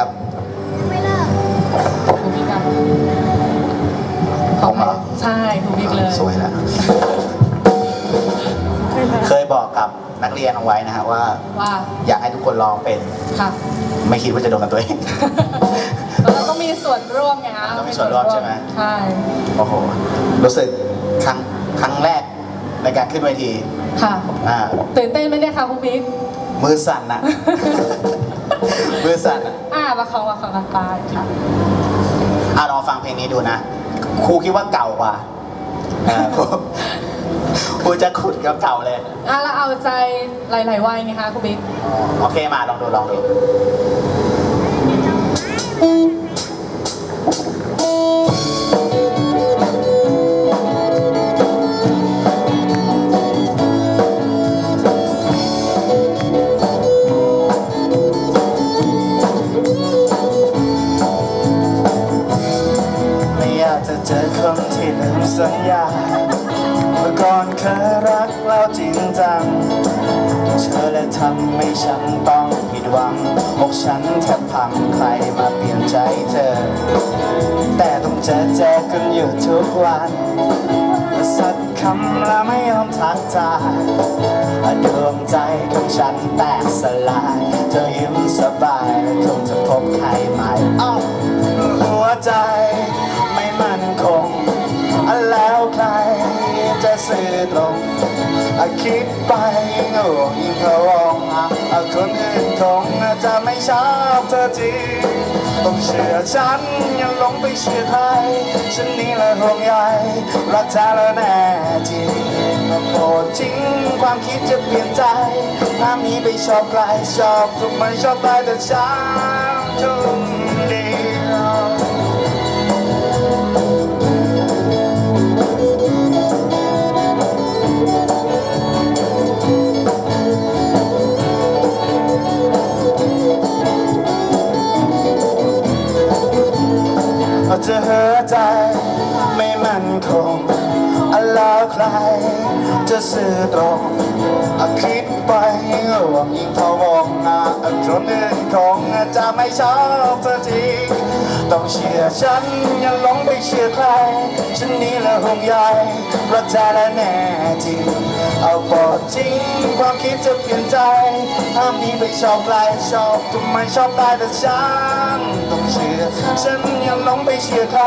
ครับครูบิ๊กอะผมเหรอใช่ครูบิ๊กเลยสวยแล้วเคยบอกกับนักเรียนเอาไว้นะฮะว่า ว่าอยากให้ทุกคนลองเป็น ค่ะ ไม่คิดว่าจะโดนกับตัวเองแล้วเราต้องมีส่วนร่วมไงคะต้องมีส่วนร่วมใช่ไหมใช่โอ้โหรู้สึกครั้งครั้งแรกในการขึ้นเวที ค่ะอ่าตื่นเต้นไหมเนี่ยคะครูบิ๊กมือสั่นอะมือสั่นอะอ่า ประคองประคองกันไปค่ะอะลองฟังเพลงนี้ดูนะครูคิดว่าเก่ากว่าอ่าครูครูจะขุดกับเก่าเลย อะแล้วเอาใจหลายๆวัยไงคะครูบิ๊ก โอเคมาลองดูลองดู สัญญาเมื่อก่อนเคยรักเราจริงจังเธอและทำให้ฉันต้องผิดหวังอกฉันแทบพังใครมาเปลี่ยนใจเธอ แต่ต้องเจอเจอกันอยู่ทุกวันสักคำและไม่ยอมทักทายดวงใจของฉันแตกสลาย เธอยิ้มสบายคงจะพบใครใหม่หัวใจไม่มั่นคง ตรงคิดไปยิ่งห่วงยิ่งพะวงอะอะคนอื่นคงจะไม่ชอบเธอจริงต้องเชื่อฉันอย่าหลงไปเชื่อใครฉันนี่แหละห่วงใยรักเธอแล้วแน่จริงโปรดทิ้งความคิดจะเปลี่ยนใจห้ามหนี้ไปชอบใครชอบทุกมันชอบได้แต่ฉันทุก จะสื่อตรงอะคิดไปหวงยิ่งพะวงอะคนอื่นคงจะไม่ชอบเธอจริงต้องเชื่อฉันอย่าหลงไปเชื่อใคร ฉันนี่แหละห่วงใยรักเธอและแน่จริง เอาบอดจริงความคิดจะเปลี่ยนใจห้ามนี้ไปชอบใครชอบทำไมชอบได้แต่ฉันต้องเชื่อฉันอยังหลงไปเชื่อใคร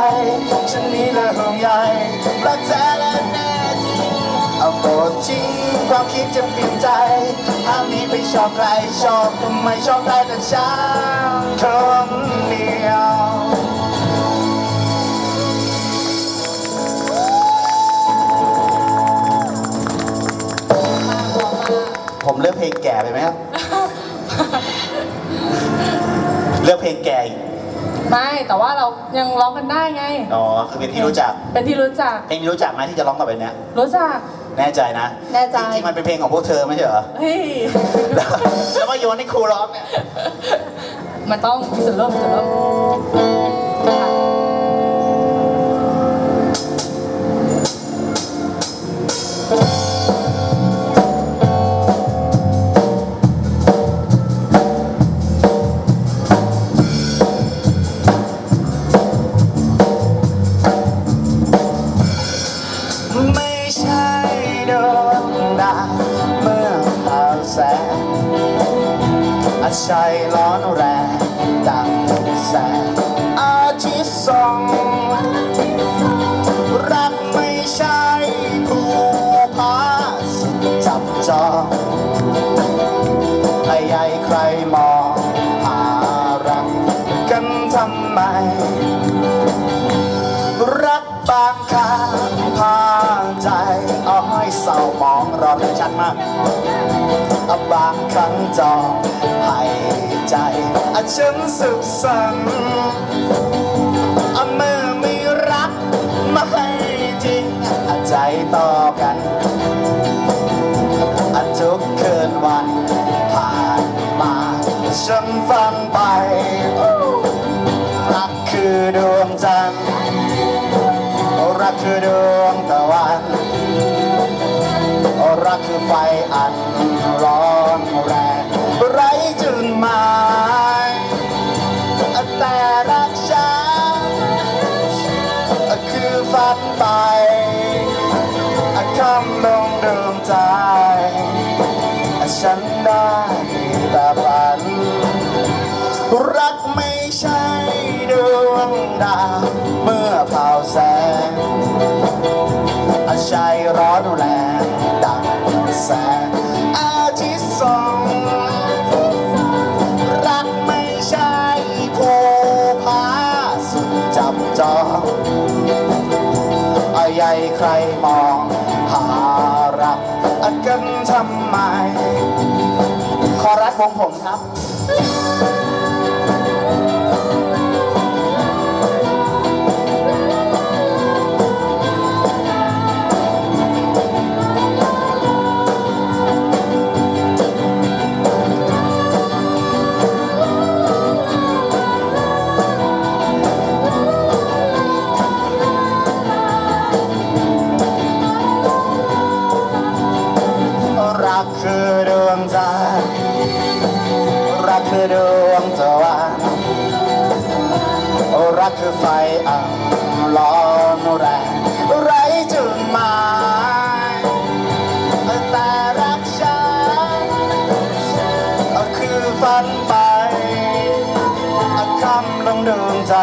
ฉันนี่แหละห่วงใยรักเธอและแน่จริง เอาบอดจริงความคิดจะเปลี่ยนใจห้ามหนี้ไปชอบใครชอบทำไมชอบได้แต่ฉันคนเดียวผมเลือกเพลงแก่ไปไหมครับ เลือกเพลงแก่อีกไม่แต่ว่าเรายังร้องกันได้ไง อ๋อ คือเป็นที่รู้จัก เป็นที่รู้จัก เพลงนี้รู้จักไหมที่จะร้องต่อไปเนี้ยรู้จัก แน่ใจนะแน่ใจ จริงๆมันเป็นเพลงของพวกเธอไม่ใช่เหรอ เฮ้ยแล้วมาโยนให้ครูร้องเนี่ย มันต้องมีส่วนร่วมมีส่วนร่วมค่ะไม่ใช่ดวง ดาเมื่อพราวแสงอาชัยร้อนแรงดังแสงอาทิตย์ส่องรักไม่ใช่ผู้พาสจับจองให้ใหญ่ใครมองหารักกันทำไม รักบางครั้งพาใจ องชัดมาบางครั้งจอให้ใจอาฉันสุขสันต์เอาเมื่อไม่รักไม่จริงอาใจต่อกันอาทุกคืนวันผ่านมาฉันฟังไปรักคือดวงจันทร์รักคือดวง พัดไปคำลงดวงใจฉันได้แต่ฝัน รักไม่ใช่ดวงดาวเมื่อเผาแสงใจร้อนแร ใครมอง หารักกันทำไม ขอรักวงผมครับ คือไฟอันร้อนแรงไรจุดหมายแต่รักฉันคือฝันไปคำลงดวงใจ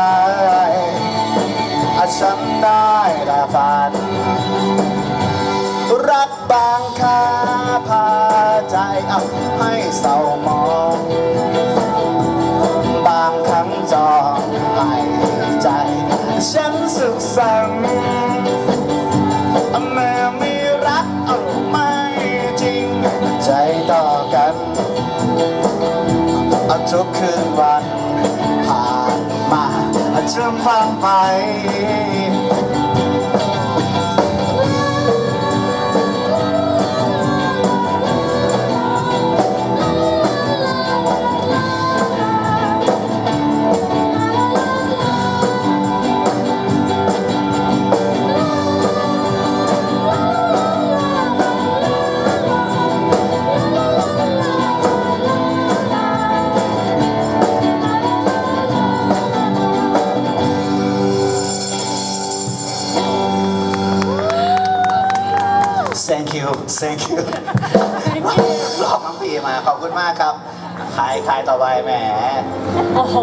ฉันได้แต่ฝัน รักบางคาพาใจเอาให้เศร้า ฉันสุขสันต์เมื่อมีรักเอาไม่จริง ใจต่อกันเอาทุกคืนวันผ่านมาจนฟังไป thank you รอบน้องพีมาขอบคุณมากครับ ขายขายต่อไปแหม โอ้โห